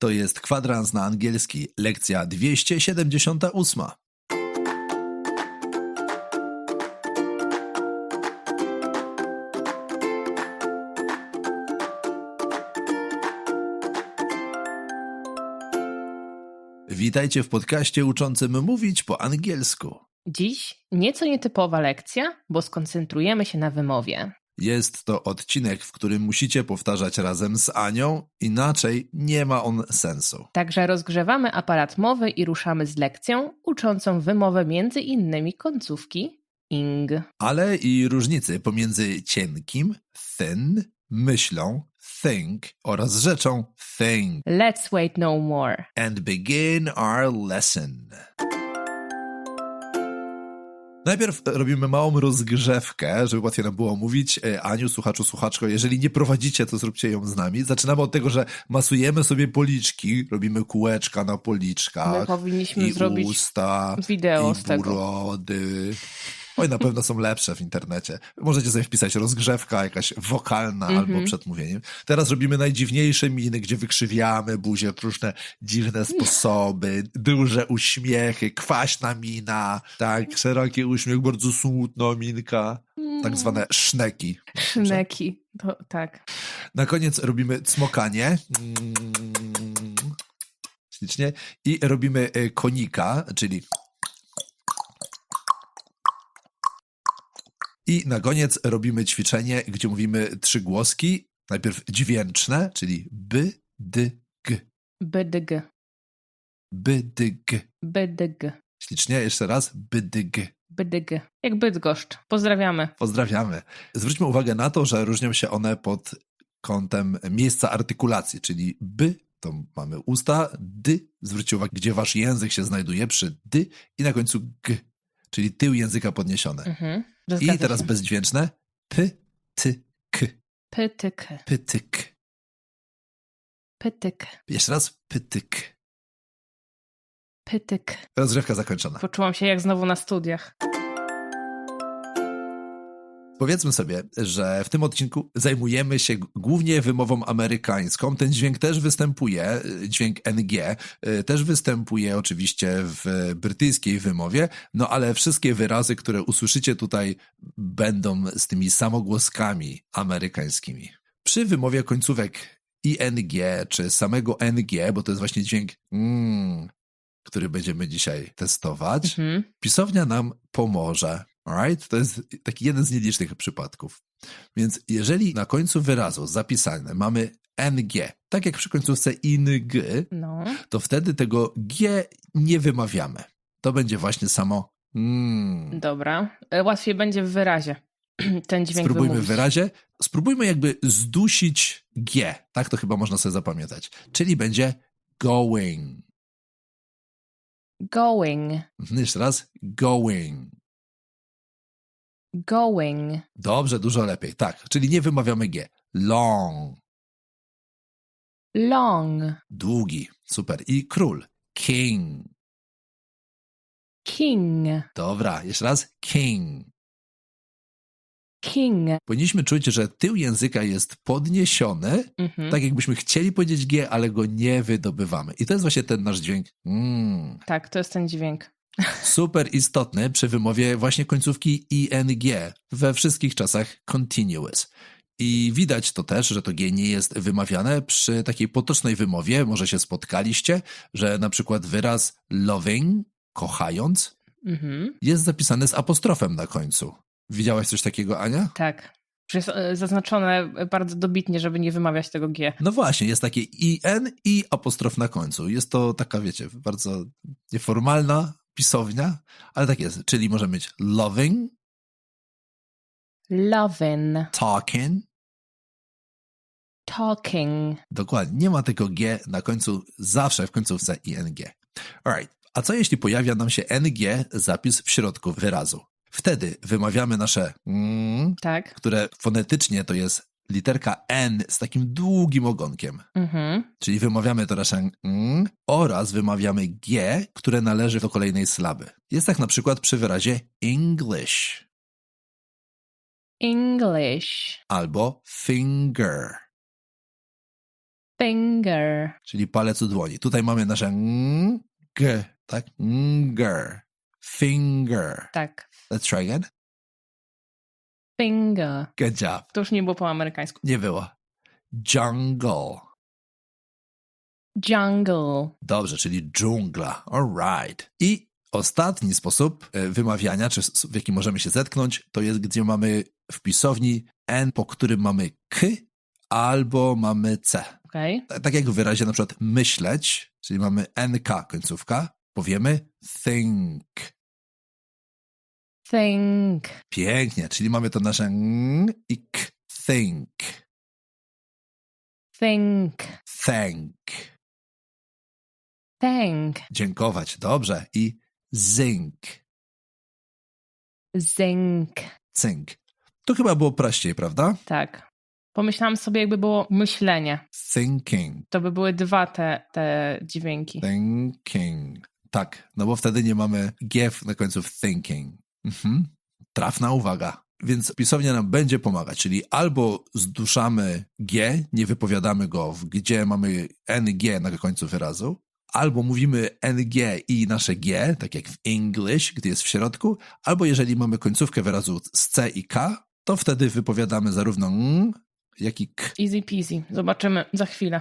To jest kwadrans na angielski, lekcja 278. Witajcie w podcaście uczącym mówić po angielsku. Dziś nieco nietypowa lekcja, bo skoncentrujemy się na wymowie. Jest to odcinek, w którym musicie powtarzać razem z Anią, inaczej nie ma on sensu. Także rozgrzewamy aparat mowy i ruszamy z lekcją uczącą wymowę między innymi końcówki ing. Ale i różnicy pomiędzy cienkim, thin, myślą, think oraz rzeczą thing. Let's wait no more. And begin our lesson. Najpierw robimy małą rozgrzewkę, żeby łatwiej nam było mówić. E, Aniu, słuchaczu, słuchaczko, jeżeli nie prowadzicie, to zróbcie ją z nami. Zaczynamy od tego, że masujemy sobie policzki, robimy kółeczka na policzkach. My powinniśmy i zrobić usta, wideo i z tego. Oj, na pewno są lepsze w internecie. Możecie sobie wpisać rozgrzewka jakaś wokalna Mhm. albo przed mówieniem. Teraz robimy najdziwniejsze miny, gdzie wykrzywiamy buzię w różne dziwne sposoby, duże uśmiechy, kwaśna mina, tak, szeroki uśmiech, bardzo smutna minka, tak zwane szneki. Szneki. To, tak. Na koniec robimy cmokanie. Mm, Ślicznie. I robimy e, konika, czyli I na koniec robimy ćwiczenie, gdzie mówimy trzy głoski. Najpierw dźwięczne, czyli by, dy, g. Bydyg. By, dy, g. Bydyg. Ślicznie, jeszcze raz. By, dy, g. Bydyg. Jak Bydgoszcz. Pozdrawiamy. Pozdrawiamy. Zwróćmy uwagę na to, że różnią się one pod kątem miejsca artykulacji, czyli by to mamy usta, dy, zwróćcie uwagę, gdzie wasz język się znajduje przy dy i na końcu g, czyli tył języka podniesiony. Mhm. I teraz się. bezdźwięczne. P, ty, k. Pytyk. Pytyk. Pytyk. Jeszcze raz. Pytyk. Pytyk. Rozgrzewka zakończona. Poczułam się jak znowu na studiach. Powiedzmy sobie, że w tym odcinku zajmujemy się głównie wymową amerykańską. Ten dźwięk też występuje, y, dźwięk NG, y, też występuje oczywiście w brytyjskiej wymowie, no ale wszystkie wyrazy, które usłyszycie tutaj, będą z tymi samogłoskami amerykańskimi. Przy wymowie końcówek ING czy samego NG, bo to jest właśnie dźwięk mm, który będziemy dzisiaj testować, Mhm. pisownia nam pomoże. Alright? To jest taki jeden z nielicznych przypadków. Więc jeżeli na końcu wyrazu zapisane mamy NG, tak jak przy końcówce ING, No. to wtedy tego G nie wymawiamy. To będzie właśnie samo mm. Dobra. E, Łatwiej będzie w wyrazie. Ten dźwięk Spróbujmy w wymówić. wyrazie. Spróbujmy jakby zdusić G. Tak to chyba można sobie zapamiętać. Czyli będzie going. Going. Mhm, Jeszcze raz. Going. Going. Dobrze, dużo lepiej. Tak, czyli nie wymawiamy G. Long. Long. Długi. Super. I król. King. King. Dobra, jeszcze raz. King. King. Powinniśmy czuć, że tył języka jest podniesiony, Mhm. tak jakbyśmy chcieli powiedzieć G, ale go nie wydobywamy. I to jest właśnie ten nasz dźwięk. Mm. Tak, to jest ten dźwięk. Super istotny przy wymowie właśnie końcówki ING we wszystkich czasach continuous. I widać to też, że to G nie jest wymawiane przy takiej potocznej wymowie. Może się spotkaliście, że na przykład wyraz loving, kochając, Mhm. jest zapisany z apostrofem na końcu. Widziałaś coś takiego, Ania? Tak. Jest e, zaznaczone bardzo dobitnie, żeby nie wymawiać tego G. No właśnie, jest takie IN i apostrof na końcu. Jest to taka, wiecie, bardzo nieformalna pisownia, ale tak jest. Czyli może mieć loving, Loving. talking, Talking. Dokładnie. Nie ma tego G na końcu, zawsze w końcówce ING. Alright. A co jeśli pojawia nam się NG zapis w środku wyrazu? Wtedy wymawiamy nasze mm, Tak. które fonetycznie to jest literka N z takim długim ogonkiem. Mhm. Czyli wymawiamy to nasze mm, oraz wymawiamy G, które należy do kolejnej sylaby. Jest tak na przykład przy wyrazie English English. albo finger. Finger. czyli palec u dłoni. Tutaj mamy nasze ng, g, tak? Nger. Finger. Tak. Let's try again. Finger. Good job. To już nie było po amerykańsku. Nie było. Jungle. Jungle. Dobrze, czyli dżungla. Alright. I ostatni sposób e, wymawiania, czy w jaki możemy się zetknąć, to jest, gdzie mamy w pisowni N, po którym mamy K albo mamy C. Okej. Tak tak jak w wyrazie na przykład myśleć, czyli mamy NK końcówka, powiemy think. Think. Pięknie, czyli mamy to nasze ng i k. Think. Think. Thank. Thank. Dziękować. Dobrze. I zinc. Zinc. Cynk. To chyba było prościej, prawda? Tak. Pomyślałam sobie, jakby było myślenie. Thinking. To by były dwa te, te dźwięki. Thinking. Tak, no bo wtedy nie mamy G na końcu w thinking. Mhm. Trafna uwaga. Więc pisownia nam będzie pomagać, czyli albo zduszamy G, nie wypowiadamy go, gdzie mamy NG na końcu wyrazu, albo mówimy NG i nasze G, tak jak w English, gdy jest w środku, albo jeżeli mamy końcówkę wyrazu z C i K, to wtedy wypowiadamy zarówno N, jak i K. Easy peasy. Zobaczymy za chwilę.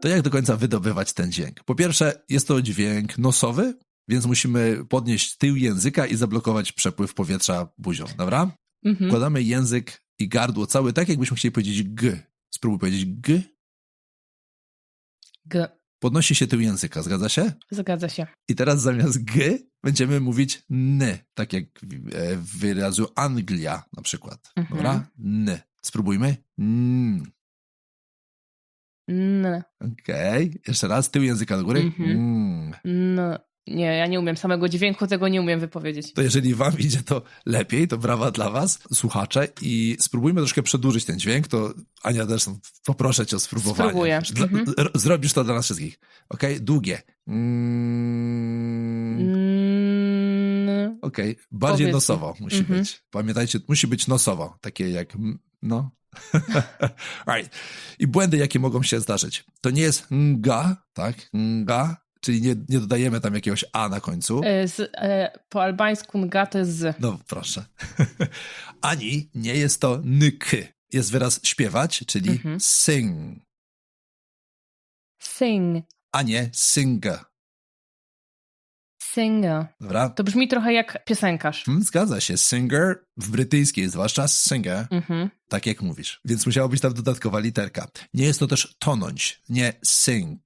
To jak do końca wydobywać ten dźwięk? Po pierwsze, jest to dźwięk nosowy, więc musimy podnieść tył języka i zablokować przepływ powietrza buzią, dobra? Mhm. Wkładamy język i gardło cały tak, jakbyśmy chcieli powiedzieć g. Spróbuj powiedzieć g. G. Podnosi się tył języka, zgadza się? Zgadza się. I teraz zamiast g będziemy mówić n, tak jak e, w wyrazu Anglia na przykład, Mhm. dobra? N. Spróbujmy. N. N. Okej, jeszcze raz, tył języka do góry. Mhm. Mm. N. Nie, ja nie umiem samego dźwięku, tego nie umiem wypowiedzieć. To jeżeli wam idzie to lepiej, to brawa dla was, słuchacze. I spróbujmy troszkę przedłużyć ten dźwięk, to Ania też poproszę cię o spróbowanie. Spróbuję. Dla, Mhm. Zrobisz to dla nas wszystkich. Okej? Długie. Mm, N. Okej, bardziej Powiedz. nosowo musi Mhm. być. Pamiętajcie, musi być nosowo, takie jak mm, no. right. I błędy, jakie mogą się zdarzyć. To nie jest nga, tak? Nga, czyli nie, nie dodajemy tam jakiegoś a na końcu. E, Z, e, po albańsku nga to jest z. No proszę. Ani nie jest to nyk. Jest wyraz śpiewać, czyli Mhm. sing, Sing. a nie singer. Singer. Dobra? To brzmi trochę jak piosenkarz. Hmm, Zgadza się. Singer w brytyjskiej zwłaszcza singer, Mhm. tak jak mówisz. Więc musiała być tam dodatkowa literka. Nie jest to też tonąć, nie sing.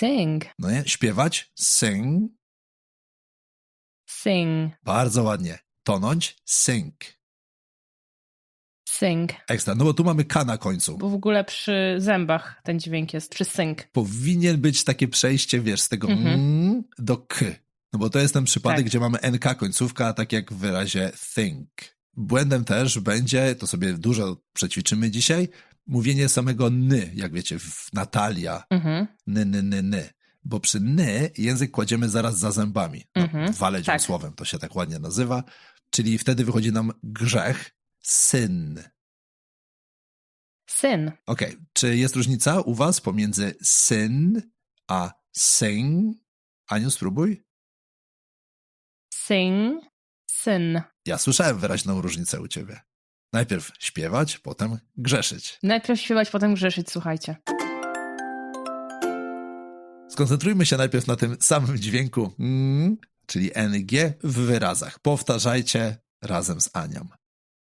Sing. No nie? Śpiewać, sing. Sing. Bardzo ładnie. Tonąć, sing. Sing. Ekstra. No bo tu mamy K na końcu. Bo w ogóle przy zębach ten dźwięk jest. Przy sing. powinien być takie przejście, wiesz, z tego Mhm. mm do k. No bo to jest ten przypadek, Tak. gdzie mamy nk końcówka, tak jak w wyrazie think. Błędem też będzie, to sobie dużo przećwiczymy dzisiaj, mówienie samego ny, jak wiecie, w Natalia, Mhm. ny, ny, ny, ny. Bo przy ny język kładziemy zaraz za zębami. No, Mhm. Wale Tak. słowem, to się tak ładnie nazywa. Czyli wtedy wychodzi nam grzech, syn. Syn. Okej, czy jest różnica u was pomiędzy syn a sing? Aniu, spróbuj. Sing. Syn. Ja słyszałem wyraźną różnicę u ciebie. Najpierw śpiewać, potem grzeszyć. Najpierw śpiewać, potem grzeszyć, słuchajcie. Skoncentrujmy się najpierw na tym samym dźwięku, mm, czyli ng w wyrazach. Powtarzajcie razem z Anią.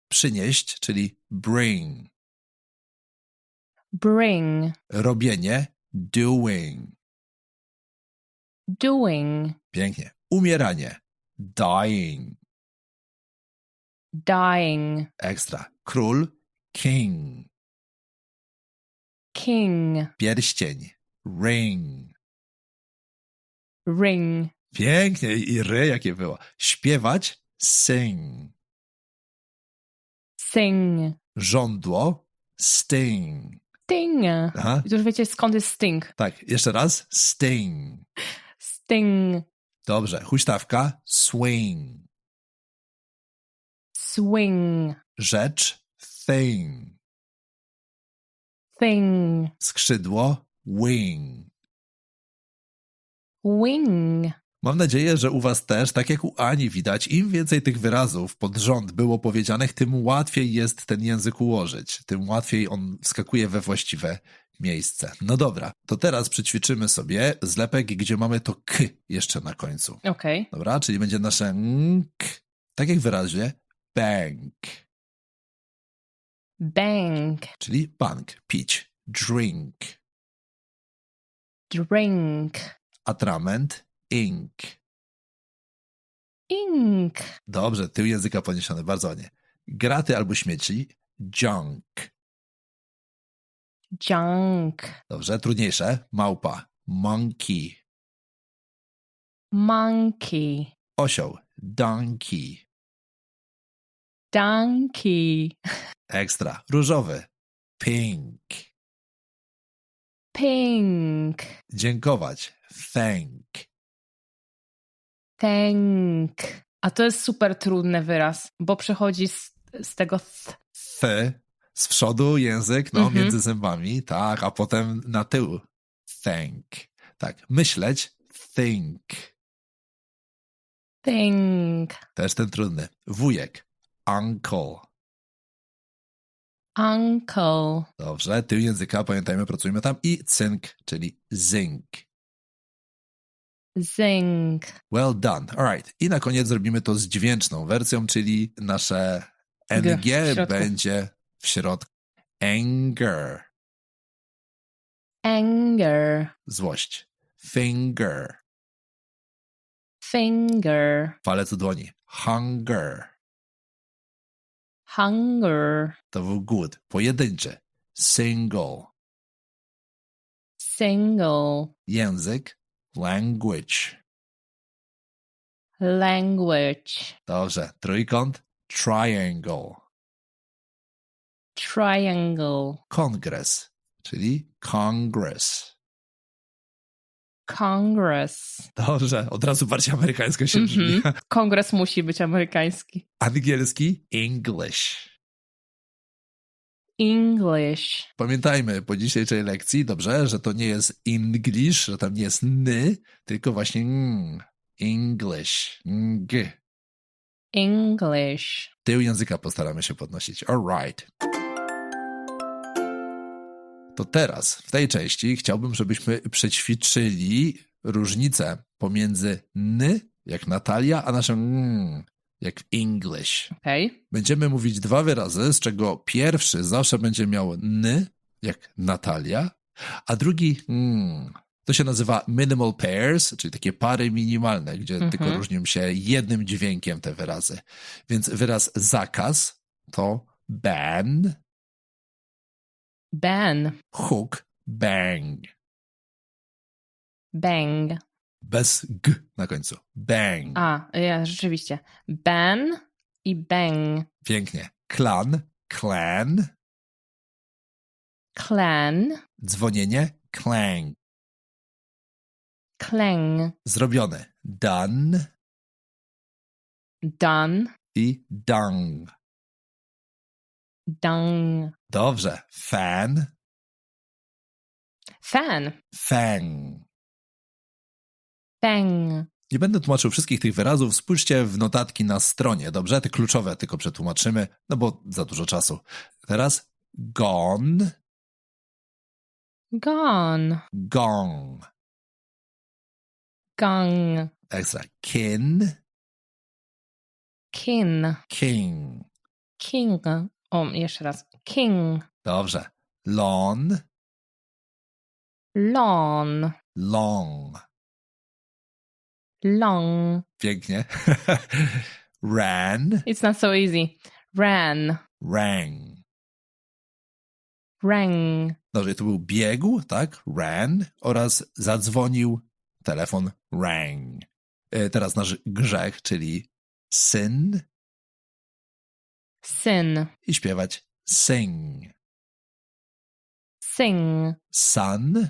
Przynieść, czyli bring. Bring. Robienie, doing. Doing. Pięknie. Umieranie, dying. Dying. Ekstra. Król, king. King. Pierścień, ring. Ring. Pięknie i ry jakie było. Śpiewać, sing. Sing. Żądło, sting. Sting. Aha, I już wiecie skąd jest sting. tak, jeszcze raz, sting. Sting. Dobrze, huśtawka, swing. Swing. Rzecz, thing. Thing. Skrzydło, wing. Wing. Mam nadzieję, że u Was też, tak jak u Ani widać, im więcej tych wyrazów pod rząd było powiedzianych, tym łatwiej jest ten język ułożyć, tym łatwiej on wskakuje we właściwe miejsce. No dobra, to teraz przećwiczymy sobie zlepek, gdzie mamy to k jeszcze na końcu. Okej. Dobra, czyli będzie nasze nk, tak jak wyraźnie bank, Bank. czyli bank, pić, drink, Drink. atrament, ink. Ink. Dobrze, tył języka poniesiony, bardzo ładnie. Graty albo śmieci, junk. Junk. Dobrze, trudniejsze, małpa, monkey. Monkey. Osioł, donkey. Donkey. Ekstra, różowy, pink. Pink. Dziękować, thank. Thank. A to jest super trudny wyraz, bo przechodzi z, z tego th. Th, z przodu język, no, Mhm. między zębami, tak, a potem na tył. Thank. Tak, myśleć, think. Think. Też ten trudny. Wujek, uncle. Uncle. Dobrze, tył języka, pamiętajmy, pracujemy tam. I cynk, czyli zinc. Zinc. Well done. Alright. I na koniec zrobimy to z dźwięczną wersją, czyli nasze G NG w będzie w środku. Anger. Anger. Złość. Finger. Finger. Palec u dłoni. Hunger. Hunger. To był głód. Pojedynczy. Single. Single. Język. Language. Language. Dobrze. Trójkąt. Triangle. Triangle. Kongres, czyli Congress. Congress. Dobrze, od razu bardziej amerykańsko się brzmi. Mhm. Kongres musi być amerykański. Angielski English. English. Pamiętajmy po dzisiejszej lekcji, dobrze, że to nie jest English, że tam nie jest ny, tylko właśnie ng. English. Ng. English. Tył języka postaramy się podnosić. Alright. To teraz, w tej części, chciałbym, żebyśmy przećwiczyli różnicę pomiędzy ny, jak Natalia, a naszym mm, jak English. Okej. Będziemy mówić dwa wyrazy, z czego pierwszy zawsze będzie miał ny, jak Natalia, a drugi mm. To się nazywa minimal pairs, czyli takie pary minimalne, gdzie Mhm. tylko różnią się jednym dźwiękiem te wyrazy. Więc wyraz zakaz to ban, Ban. hook, bang. Bang. Bez g na końcu. Bang. A, ja rzeczywiście. Ban i bang. Pięknie. Klan, clan, Clan. dzwonienie, clang. Clang. Zrobione. Done Done. i dung. Dung. Dobrze. Fan, Fan. fang. Bang. Nie będę tłumaczył wszystkich tych wyrazów. Spójrzcie w notatki na stronie, dobrze? Te kluczowe tylko przetłumaczymy, no bo za dużo czasu. Teraz gone, Gone. gong. Gong. Ekstra. Kin, Kin. king. King. O, jeszcze raz. King. Dobrze. Lawn, Lawn. long. Long. Pięknie. Ran, It's not so easy. Ran. rang. Rang. Dobrze, to był biegł, tak? Ran oraz zadzwonił telefon rang. E, Teraz nasz grzech, czyli syn i śpiewać sing. Sing. Sun,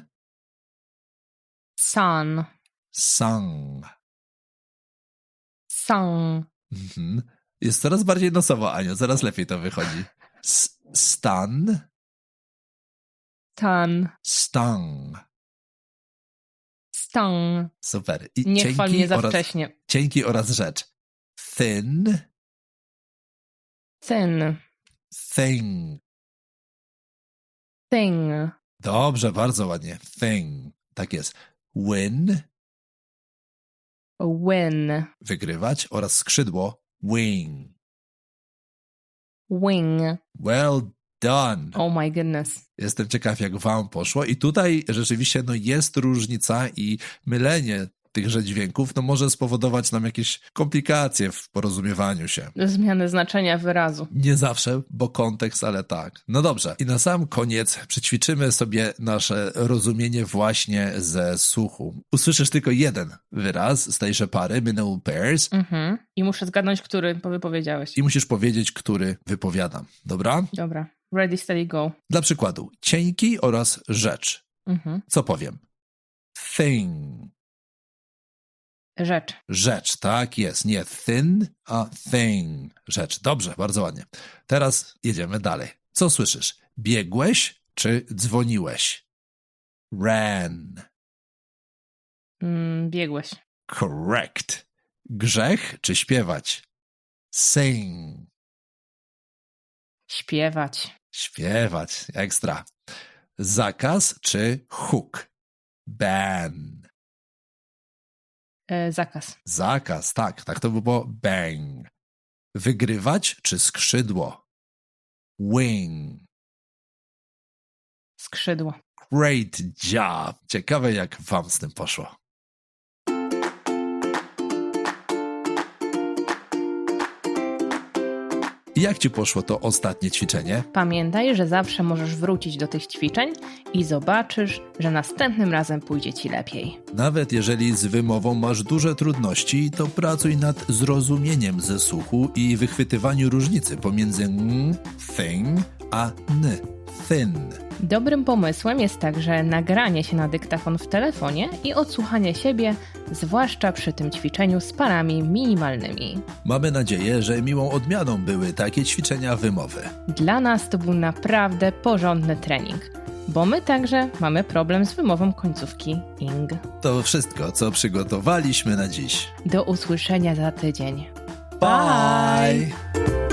Sun. sung. Sung. Mhm. Jest coraz bardziej nosowo, Aniu, coraz lepiej to wychodzi. S- Stan, Tan. Stung. Stung. Super. I Nie chwal mnie za oraz, wcześnie. cienki oraz rzecz. Thin, Thin. thing. Thing. Dobrze, bardzo ładnie. Thing. Tak jest. Win, Win. wygrywać oraz skrzydło. Wing. Wing. Well done. Oh my goodness. Jestem ciekaw, jak wam poszło. I tutaj rzeczywiście no, jest różnica i mylenie tychże dźwięków no, może spowodować nam jakieś komplikacje w porozumiewaniu się. Zmiany znaczenia wyrazu. Nie zawsze, bo kontekst, ale tak. No dobrze. I na sam koniec przećwiczymy sobie nasze rozumienie właśnie ze słuchu. Usłyszysz tylko jeden wyraz z tejże pary, minnow pairs, Mhm. I muszę zgadnąć, który wypowiedziałeś. i musisz powiedzieć, który wypowiadam. Dobra? Dobra. Ready, steady, go. Dla przykładu, cienki oraz rzecz. Mhm. Co powiem? Thing. Rzecz. Rzecz, tak jest. Nie thin, a thing. Rzecz. Dobrze, bardzo ładnie. Teraz jedziemy dalej. Co słyszysz? Biegłeś czy dzwoniłeś? Ran. Mm, biegłeś. Correct. Grzech czy śpiewać? Sing. Śpiewać. Śpiewać. Ekstra. Zakaz czy hook? Ban. E, zakaz. Zakaz, tak, tak to by było bang. Wygrywać czy skrzydło? Wing. Skrzydło. Great job. Ciekawe jak wam z tym poszło. Jak ci poszło to ostatnie ćwiczenie? Pamiętaj, że zawsze możesz wrócić do tych ćwiczeń i zobaczysz, że następnym razem pójdzie ci lepiej. Nawet jeżeli z wymową masz duże trudności, to pracuj nad zrozumieniem ze słuchu i wychwytywaniu różnicy pomiędzy n, thing, a n, thin. Dobrym pomysłem jest także nagranie się na dyktafon w telefonie i odsłuchanie siebie, zwłaszcza przy tym ćwiczeniu z parami minimalnymi. Mamy nadzieję, że miłą odmianą były takie ćwiczenia wymowy. Dla nas to był naprawdę porządny trening, bo my także mamy problem z wymową końcówki ing. To wszystko, co przygotowaliśmy na dziś. Do usłyszenia za tydzień. Bye!